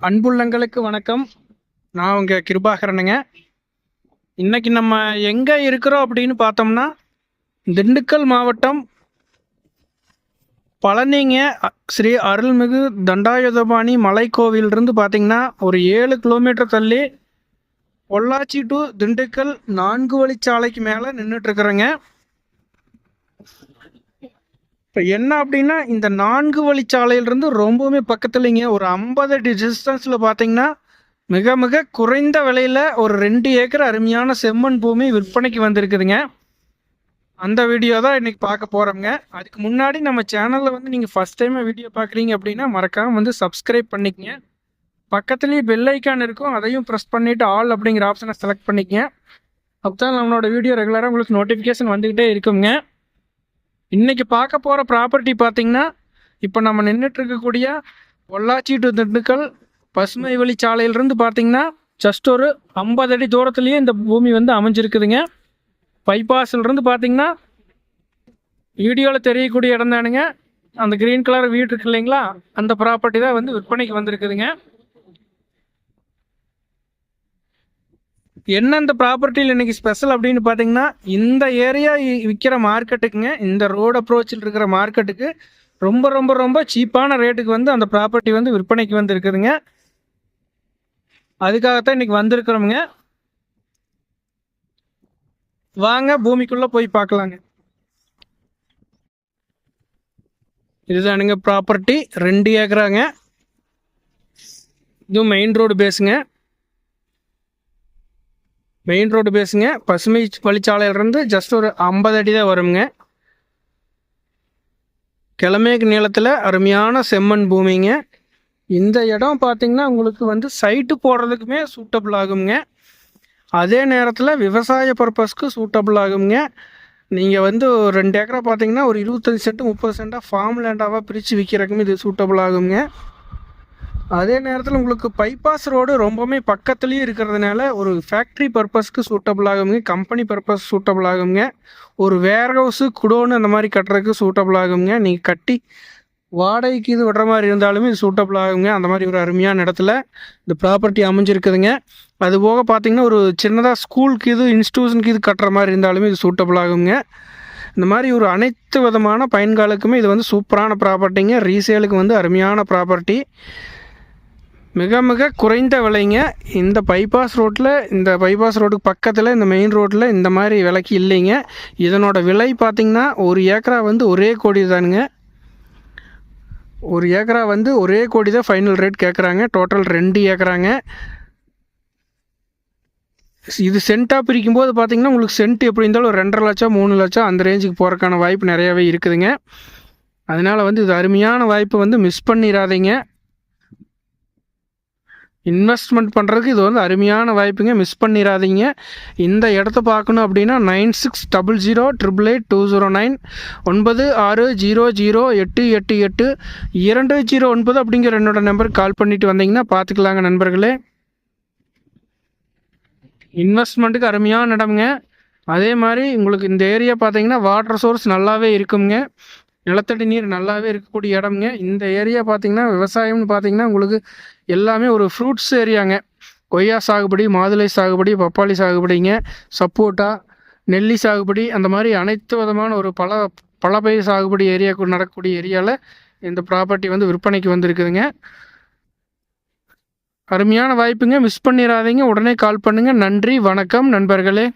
அன்புள்ளங்களுக்கு வணக்கம். நான் உங்கள் கிருபாகரனுங்க. இன்றைக்கி நம்ம எங்கே இருக்கிறோம் அப்படின்னு பார்த்தோம்னா திண்டுக்கல் மாவட்டம் பழனிங்க ஸ்ரீ அருள்மிகு தண்டாயுதபாணி மலைக்கோவிலிருந்து பார்த்தீங்கன்னா ஒரு ஏழு கிலோமீட்டர் தள்ளி பொள்ளாச்சி டு திண்டுக்கல் நான்கு வழிச்சாலைக்கு மேலே நின்றுட்டுருக்குறேங்க இப்போ என்ன அப்படின்னா இந்த நான்கு வழிச்சாலையிலிருந்து ரொம்பவுமே பக்கத்துலைங்க ஒரு ஐம்பது அடி டிஸ்டன்ஸில் பார்த்தீங்கன்னா மிக மிக குறைந்த விலையில் ஒரு ரெண்டு ஏக்கர் அருமையான செம்மண் பூமி விற்பனைக்கு வந்திருக்குதுங்க. அந்த வீடியோ தான் இன்றைக்கி பார்க்க போகிறோங்க அதுக்கு முன்னாடி நம்ம சேனலில் வந்து நீங்கள் ஃபஸ்ட் டைமே வீடியோ பார்க்குறீங்க அப்படின்னா மறக்காமல் வந்து சப்ஸ்கிரைப் பண்ணிக்கங்க. பக்கத்துலேயே பெல் ஐக்கான் இருக்கும். அதையும் ப்ரெஸ் பண்ணிவிட்டு ஆல் அப்படிங்கிற ஆப்ஷனை செலக்ட் பண்ணிக்கங்க. அப்போ தான் நம்மளோட வீடியோ ரெகுலராக உங்களுக்கு நோட்டிஃபிகேஷன் வந்துக்கிட்டே இருக்குங்க. இன்றைக்கி பார்க்க போகிற ப்ராப்பர்ட்டி பார்த்திங்கன்னா இப்போ நம்ம நின்றுட்டு இருக்கக்கூடிய பொள்ளாச்சி டு திண்டுக்கல் பசுமை வழி சாலையிலிருந்து பார்த்தீங்கன்னா ஜஸ்ட் ஒரு ஐம்பது அடி தூரத்துலேயே இந்த பூமி வந்து அமைஞ்சிருக்குதுங்க. பைபாஸ்லேருந்து பார்த்தீங்கன்னா வீடியோவில் தெரியக்கூடிய இடம் தானுங்க. அந்த க்ரீன் கலர் வீடு இருக்கு இல்லைங்களா? அந்த ப்ராப்பர்ட்டி தான் வந்து விற்பனைக்கு வந்திருக்குதுங்க. என்ன இந்த ப்ராப்பர்ட்டியில் இன்றைக்கி ஸ்பெஷல் அப்படின்னு பார்த்தீங்கன்னா இந்த ஏரியா விற்கிற மார்க்கெட்டுக்குங்க இந்த ரோடு அப்ரோச்சில் இருக்கிற மார்க்கெட்டுக்கு ரொம்ப ரொம்ப ரொம்ப சீப்பான ரேட்டுக்கு வந்து அந்த ப்ராப்பர்ட்டி வந்து விற்பனைக்கு வந்து இருக்குதுங்க அதுக்காகத்தான் இன்றைக்கி வந்திருக்கிறோமுங்க. வாங்க பூமிக்குள்ளே போய் பார்க்கலாங்க. இதுதானுங்க ப்ராப்பர்ட்டி ரெண்டு ஏக்கராங்க. இதுவும் மெயின் ரோடு பேஸுங்க மெயின் ரோடு பேசுங்க பசுமை வழிச்சாலையிலேருந்து ஜஸ்ட் ஒரு ஐம்பது அடி தான் வருங்க கிழமேக்கு நீளத்தில் அருமையான செம்மண் பூமிங்க. இந்த இடம் பார்த்தீங்கன்னா உங்களுக்கு வந்து சைட்டு போடுறதுக்குமே சூட்டபிள் ஆகுங்க அதே நேரத்தில் விவசாய பர்பஸ்க்கு சூட்டபிள் ஆகுங்க நீங்கள் வந்து ஒரு ரெண்டு ஏக்கரா பார்த்தீங்கன்னா ஒரு இருபத்தஞ்சி சென்ட்டு முப்பது சென்ட்டாக ஃபார்ம் லேண்டாவாக பிரித்து விற்கிறதுக்கும் இது சூட்டபிள் ஆகுங்க அதே நேரத்தில் உங்களுக்கு பைபாஸ் ரோடு ரொம்பவுமே பக்கத்துலேயே இருக்கிறதுனால ஒரு ஃபேக்ட்ரி பர்பஸ்க்கு சூட்டபிள் ஆகுங்க கம்பெனி பர்பஸ் சூட்டபிள் ஆகுங்க. ஒரு வேர் ஹவுஸு குடோனு அந்த மாதிரி கட்டுறதுக்கு சூட்டபிள் ஆகுங்க. நீங்கள் கட்டி வாடகைக்கு இது விடுற மாதிரி இருந்தாலுமே இது சூட்டபிள் ஆகுங்க. அந்த மாதிரி ஒரு அருமையான இடத்துல இந்த ப்ராப்பர்ட்டி அமைஞ்சிருக்குதுங்க. அது போக பார்த்தீங்கன்னா ஒரு சின்னதாக ஸ்கூலுக்கு இது இன்ஸ்டியூஷனுக்கு இது கட்டுற மாதிரி இருந்தாலுமே இது சூட்டபிள் ஆகுங்க. இந்த மாதிரி ஒரு அனைத்து விதமான பயன்களுக்குமே இது வந்து சூப்பரான ப்ராப்பர்ட்டிங்க ரீசேலுக்கு வந்து அருமையான ப்ராப்பர்ட்டி மிக மிக குறைந்த விலைங்க. இந்த பைபாஸ் ரோட்டில் இந்த பைபாஸ் ரோடுக்கு பக்கத்தில் இந்த மெயின் ரோட்டில் இந்த மாதிரி விலைக்கு இல்லைங்க. இதனோட விலை பார்த்திங்கன்னா ஒரு ஏக்கரா வந்து ஒரே கோடி தானுங்க. ஒரு ஏக்கரா வந்து ஒரே கோடி தான் ஃபைனல் ரேட் கேட்குறாங்க டோட்டல் ரெண்டு ஏக்கராங்க. இது சென்ட்டாக பிரிக்கும்போது பார்த்தீங்கன்னா உங்களுக்கு சென்ட் எப்படி இருந்தாலும் ஒரு ரெண்டரை லட்சம் மூணு லட்சம் அந்த ரேஞ்சுக்கு போகிறக்கான வாய்ப்பு நிறையாவே இருக்குதுங்க. அதனால் வந்து இது அருமையான வாய்ப்பை வந்து மிஸ் பண்ணிடாதீங்க. இன்வெஸ்ட்மெண்ட் பண்ணுறதுக்கு இது வந்து அருமையான வாய்ப்புங்க. மிஸ் பண்ணிடாதீங்க இந்த இடத்த பார்க்கணும் அப்படின்னா nine six double zero triple eight two zero nine ஒன்பது ஆறு ஜீரோ ஜீரோ எட்டு எட்டு எட்டு இரண்டு ஜீரோ ஒன்பது அப்படிங்கிற என்னோட நம்பருக்கு கால் பண்ணிட்டு வந்தீங்கன்னா பார்த்துக்கலாங்க நண்பர்களே. இன்வெஸ்ட்மெண்ட்டுக்கு அருமையான இடம்ங்க. அதே மாதிரி உங்களுக்கு இந்த ஏரியா பார்த்தீங்கன்னா வாட்டர் சோர்ஸ் நல்லாவே இருக்குங்க. நிலத்தடி நீர் நல்லாவே இருக்கக்கூடிய இடம்ங்க. இந்த ஏரியா பார்த்தீங்கன்னா விவசாயம்னு பார்த்தீங்கன்னா உங்களுக்கு எல்லாமே ஒரு ஃப்ரூட்ஸ் ஏரியாங்க கொய்யா சாகுபடி மாதுளை சாகுபடி பப்பாளி சாகுபடிங்க. சப்போட்டா நெல்லி சாகுபடி அந்த மாதிரி அனைத்து விதமான ஒரு பல பழப்பயிர் சாகுபடி ஏரியாவுக்கு நடக்கக்கூடிய ஏரியாவில் இந்த ப்ராப்பர்ட்டி வந்து விற்பனைக்கு வந்திருக்குதுங்க. அருமையான வாய்ப்புங்க. மிஸ் பண்ணிடாதீங்க உடனே கால் பண்ணுங்கள் நன்றி. வணக்கம். நண்பர்களே.